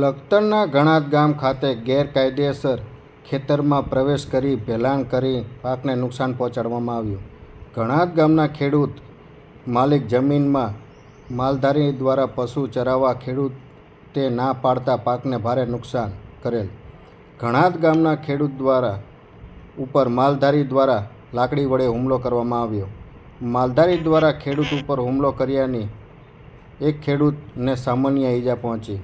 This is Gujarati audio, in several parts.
લખતરના ઘણા ગામ ખાતે ગેરકાયદેસર ખેતરમાં પ્રવેશ કરી ભેલાણ કરી પાકને નુકસાન પહોંચાડવામાં આવ્યું. ઘણા ગામના ખેડૂત માલિક જમીનમાં માલધારી દ્વારા પશુ ચરાવવા ખેડૂત તે ના પાડતા પાકને ભારે નુકસાન કરેલ. ઘણા ગામના ખેડૂત દ્વારા ઉપર માલધારી દ્વારા લાકડી વડે હુમલો કરવામાં આવ્યો. માલધારી દ્વારા ખેડૂત ઉપર હુમલો કર્યાની એક ખેડૂતને સામાન્ય ઈજા પહોંચી.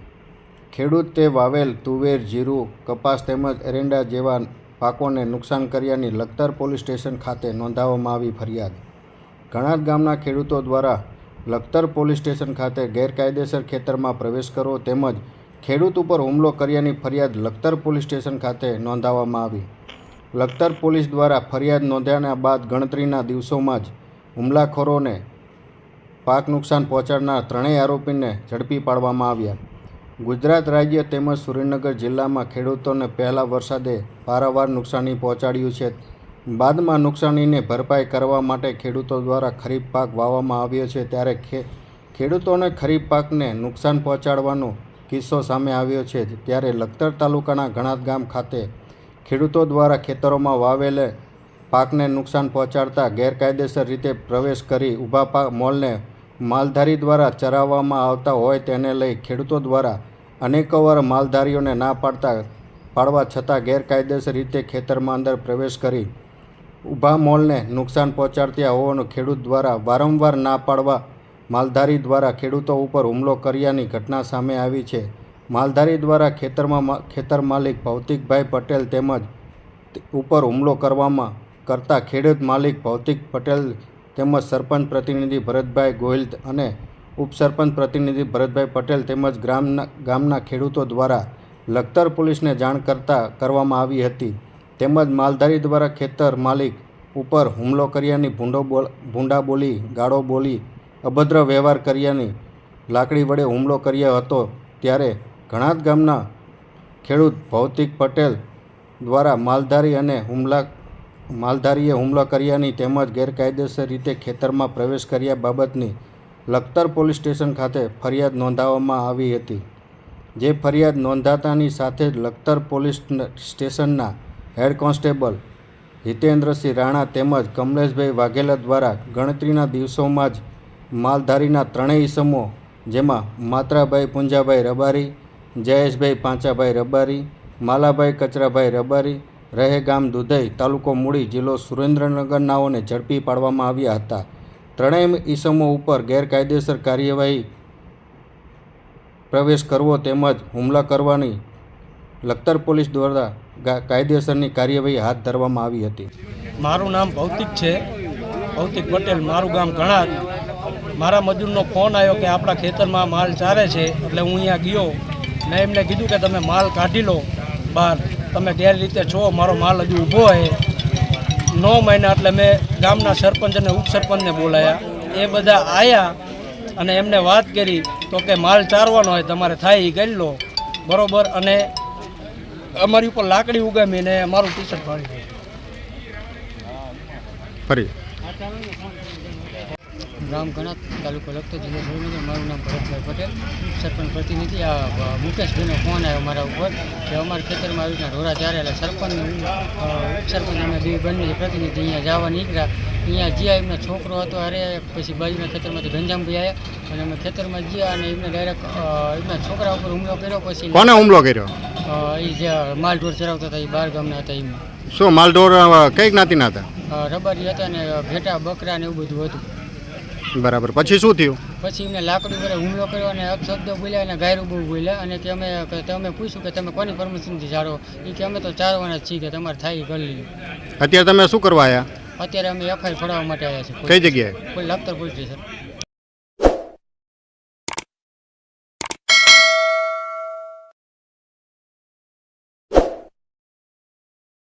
ખેડૂત તે વાવેલ તુવેર, જીરું, કપાસ તેમજ એરંડા જેવા પાકોને નુકસાન કર્યાની લખતર પોલીસ સ્ટેશન ખાતે નોંધાવવામાં આવી ફરિયાદ. ઘણા ગામના ખેડૂતો દ્વારા લખતર પોલીસ સ્ટેશન ખાતે ગેરકાયદેસર ખેતરમાં પ્રવેશ કરવો તેમજ ખેડૂત ઉપર હુમલો કર્યાની ફરિયાદ લખતર પોલીસ સ્ટેશન ખાતે નોંધાવવામાં આવી. લખતર પોલીસ દ્વારા ફરિયાદ નોંધ્યાના બાદ ગણતરીના દિવસોમાં જ હુમલાખોરોને પાક નુકસાન પહોંચાડનાર ત્રણેય આરોપીને ઝડપી પાડવામાં આવ્યા. ગુજરાત રાજ્ય તેમજ સુરેન્દ્રનગર જિલ્લામાં ખેડૂતોને પહેલા વરસાદે પારાવાર નુકસાની પહોંચાડ્યું છે. બાદમાં નુકસાનીને ભરપાઈ કરવા માટે ખેડૂતો દ્વારા ખરીફ પાક વાવવામાં આવ્યો છે ત્યારે ખેડૂતોને ખરીફ પાકને નુકસાન પહોંચાડવાનો કિસ્સો સામે આવ્યો છે. ત્યારે લખતર તાલુકાના ઘણાદ ગામ ખાતે ખેડૂતો દ્વારા ખેતરોમાં વાવેલે પાકને નુકસાન પહોંચાડતા ગેરકાયદેસર રીતે પ્રવેશ કરી ઊભા પાક મોલને માલધારી દ્વારા ચરાવવામાં આવતા હોય તેને લઈ ખેડૂતો દ્વારા અનેકવાર માલધારીઓને ના પાડતા પાડવા છતાં ગેરકાયદેસર રીતે ખેતરમાં અંદર પ્રવેશ કરી ઊભા મોલને નુકસાન પહોંચાડતા હોવાનું ખેડૂત દ્વારા વારંવાર ના પાડવા માલધારી દ્વારા ખેડૂતો ઉપર હુમલો કર્યાની ઘટના સામે આવી છે. માલધારી દ્વારા ખેતરમાં ખેતર માલિક ભૌતિકભાઈ પટેલ તેમજ ઉપર હુમલો કરવામાં કરતા ખેડૂત માલિક ભૌતિક પટેલ તેમજ સરપંચ પ્રતિનિધિ ભરતભાઈ ગોહિલ અને ઉપસરપંચ પ્રતિનિધિ ભરતભાઈ પટેલ તેમજ ગ્રામના, ગામના ખેડૂતો દ્વારા લખતર પોલીસને જાણ કરતા કરવામાં આવી હતી. તેમજ માલધારી દ્વારા ખેતર માલિક ઉપર હુમલો કર્યાની ભૂંડો બોલ, ભૂંડા બોલી, ગાળો બોલી, અભદ્ર વ્યવહાર કર્યાની લાકડી વડે હુમલો કર્યો હતો. ત્યારે ઘણા ગામના ખેડૂત ભૌતિક પટેલ દ્વારા માલધારી અને હુમલા માલધારીએ હુમલો કર્યાની તેમજ ગેરકાયદેસર રીતે ખેતરમાં પ્રવેશ કર્યા બાબતની લખતર પોલીસ સ્ટેશન ખાતે ફરિયાદ નોંધાવવામાં આવી હતી. જે ફરિયાદ નોંધાતાની સાથે જ લખતર પોલીસ સ્ટેશનના હેડ કોન્સ્ટેબલ હિતેન્દ્રસિંહ રાણા તેમજ કમલેશભાઈ વાઘેલા દ્વારા ગણતરીના દિવસોમાં જ માલધારીના ત્રણેય ઇસમો, જેમાં માત્રાભાઈ પુંજાભાઈ રબારી, જયેશભાઈ પાંચાભાઈ રબારી, માલાભાઈ કચરાભાઈ રબારી રહે ગામ દુધઈ તાલુકો મૂડી જિલ્લો સુરેન્દ્રનગરનાઓને ઝડપી પાડવામાં આવ્યા હતા. ત્રણેય ઈસમો ઉપર ગેરકાયદેસર કાર્યવાહી પ્રવેશ કરવો તેમજ હુમલા કરવાની લખતર પોલીસ દ્વારા કાયદેસરની કાર્યવાહી હાથ ધરવામાં આવી હતી. મારું નામ ભૌતિક છે. ભૌતિક પટેલ. મારું ગામ ઘણા મારા મજૂરનો ફોન આવ્યો કે આપણા ખેતરમાં માલ ચારે છે, એટલે હું અહીંયા ગયો. મેં એમને કીધું કે તમે માલ કાઢી લો બહાર. તમે ગેરરીતે છો, મારો માલ હજુ ઊભો છે. નવ મહિના એટલે મેં ગામના સરપંચ અને ઉપસરપંચને બોલાયા. એ બધા આવ્યા અને એમને વાત કરી, તો કે માલ ચારવાનો હોય, તમારે થાય એ કરી લો. બરાબર, અને અમારી ઉપર લાકડી ઉગામીને મારું ટી શર્ટ ફાડી ફરી. ગામ ગણાત તાલુકો લખતો જિલ્લો સુરેન્દ્રનગર મારું નામ ભરતભાઈ પટેલ સરપંચ પ્રતિનિધિ આ મુકેશભાઈનો ફોન આવ્યો મારા ઉપર કે અમારા ખેતરમાં આવી રીતના ઢોરા ચારે એટલે સરપંચ સરપંચ ઉપસરપંચ અમે બે બંને પ્રતિનિધિ અહીંયા જવા નીકળ્યા. અહીંયા જ્યાં એમનો છોકરો હતો અરે પછી બાજુના ખેતરમાંથી ગંજામભાઈ આવ્યા અને અમે ખેતરમાં ગયા અને એમને ડાયરેક્ટ એમના છોકરા ઉપર હુમલો કર્યો પછી કોને હુમલો કર્યો? એ જે માલ ઢોર ચરાવતા હતા એ બાર ગામના હતા એમ શું માલઢોર અ, કઈ જ્ઞાતિના હતા? રબારી હતા ને ઘેટા બકરા ને એવું બધું હતું. બરાબર. પછી શું થયું? પછી એમને લાકડી પર હુમલો કર્યો અને અપશબ્દ બોલ્યા અને ગાયરું બહુ બોલ્યા અને કે અમે કે તમે પૂછ્યું કે તમે કોની પરમિશનથી ઝાડો એ કે અમે તો ચારવાના છીએ કે તમારે થાય કરી લીધું અત્યારે તમે શું કરવા આવ્યા અત્યારે અમે એફઆઈઆર ફડાવવા માટે આવ્યા છીએ. કઈ જગ્યાએ? કોઈ લખતર પોલીસ સ્ટેશન